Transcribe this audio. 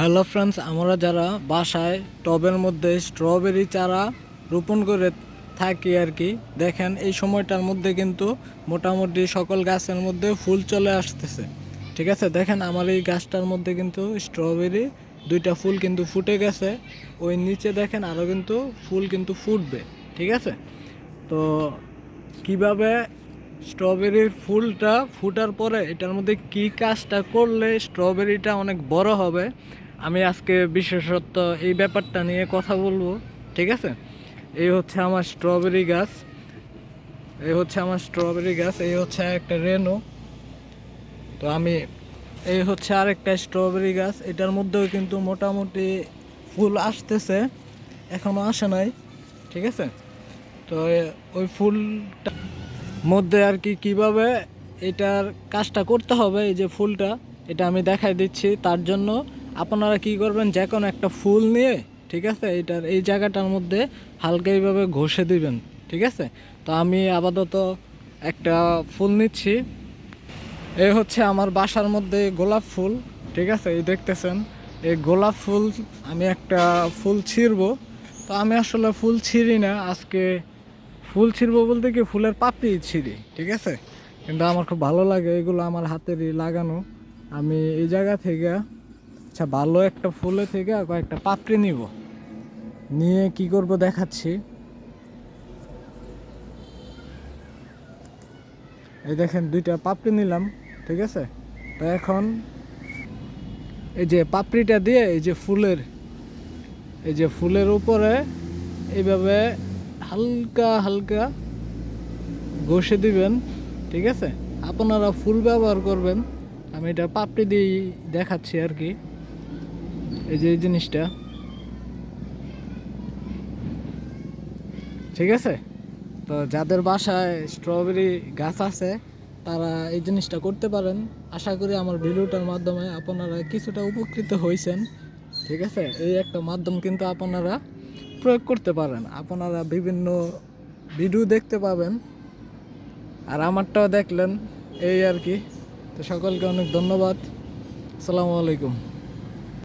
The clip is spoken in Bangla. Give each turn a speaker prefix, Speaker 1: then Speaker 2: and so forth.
Speaker 1: হ্যালো ফ্রেন্ডস, আমরা যারা বাসায় টবের মধ্যে স্ট্রবেরি চারা রোপণ করে থাকি আর কি, দেখেন এই সময়টার মধ্যে কিন্তু মোটামুটি সকল গাছের মধ্যে ফুল চলে আসতেছে। ঠিক আছে, দেখেন আমার এই গাছটার মধ্যে কিন্তু স্ট্রবেরি, দুইটা ফুল কিন্তু ফুটে গেছে। ওই নিচে দেখেন আরও কিন্তু ফুল কিন্তু ফুটবে। ঠিক আছে? তো কীভাবে স্ট্রবেরির ফুলটা ফুটার পরে এটার মধ্যে কি কাজটা করলে স্ট্রবেরিটা অনেক বড় হবে আমি আজকে বিশেষত এই ব্যাপারটা নিয়ে কথা বলব, ঠিক আছে? এই হচ্ছে আমার স্ট্রবেরি গাছ। এই হচ্ছে আমার স্ট্রবেরি গাছ, এই হচ্ছে একটা রেনু তো আমি, এই হচ্ছে আরেকটা স্ট্রবেরি গাছ। এটার মধ্যেও কিন্তু মোটামুটি ফুল আসতেছে, এখনও আসে নাই, ঠিক আছে? তো ওই ফুলটা মধ্যে আর কি কীভাবে এটার কাজটা করতে হবে, এই যে ফুলটা, এটা আমি দেখাই দিচ্ছি তার জন্য। আপনারা কি করবেন, যে কোনো একটা ফুল নিয়ে, ঠিক আছে, এটার, এই জায়গাটার মধ্যে হালকা এইভাবে ঘষে দিবেন, ঠিক আছে? তো আমি আপাতত একটা ফুল নিচ্ছি। এই হচ্ছে আমার বাসার মধ্যে গোলাপ ফুল, ঠিক আছে, এই দেখতেছেন। এই গোলাপ ফুল আমি একটা ফুল ছিঁড়বো। তো আমি আসলে ফুল ছিঁড়ি না, আজকে ফুল ছিঁড়বো বলতে কি, ফুলের পাপড়ি ছিঁড়ি, ঠিক আছে? কিন্তু আমার খুব ভালো লাগে এগুলো আমার হাতেরই লাগানো। আমি এই জায়গা থেকে আচ্ছা ভালো একটা ফুলে থেকে কয়েকটা পাপড়ি নিব। নিয়ে কি করব দেখাচ্ছি। এই দেখেন, দুইটা পাপড়ি নিলাম, ঠিক আছে? তো এখন এই যে পাপড়িটা দিয়ে এই যে ফুলের, এই যে ফুলের উপরে এইভাবে হালকা হালকা ঘষে দিবেন, ঠিক আছে? আপনারা ফুল ব্যবহার করবেন। আমি এটা পাপড়ি দিয়ে দেখাচ্ছি আর কি। এই যে, এই জিনিসটা। ঠিক আছে? তো যাদের বাসায় স্ট্রবেরি গাছ আছে, তারা এই জিনিসটা করতে পারেন। আশা করি আমার ভিডিওটার মাধ্যমে আপনারা কিছুটা উপকৃত হয়েছেন ঠিক আছে? এই একটা মাধ্যম কিন্তু আপনারা প্রয়োগ করতে পারেন। আপনারা বিভিন্ন ভিডিও দেখতে পাবেন। আর আমারটাও দেখলেন, এই আর কি। তো সকলকে অনেক ধন্যবাদ। আসসালামু আলাইকুম।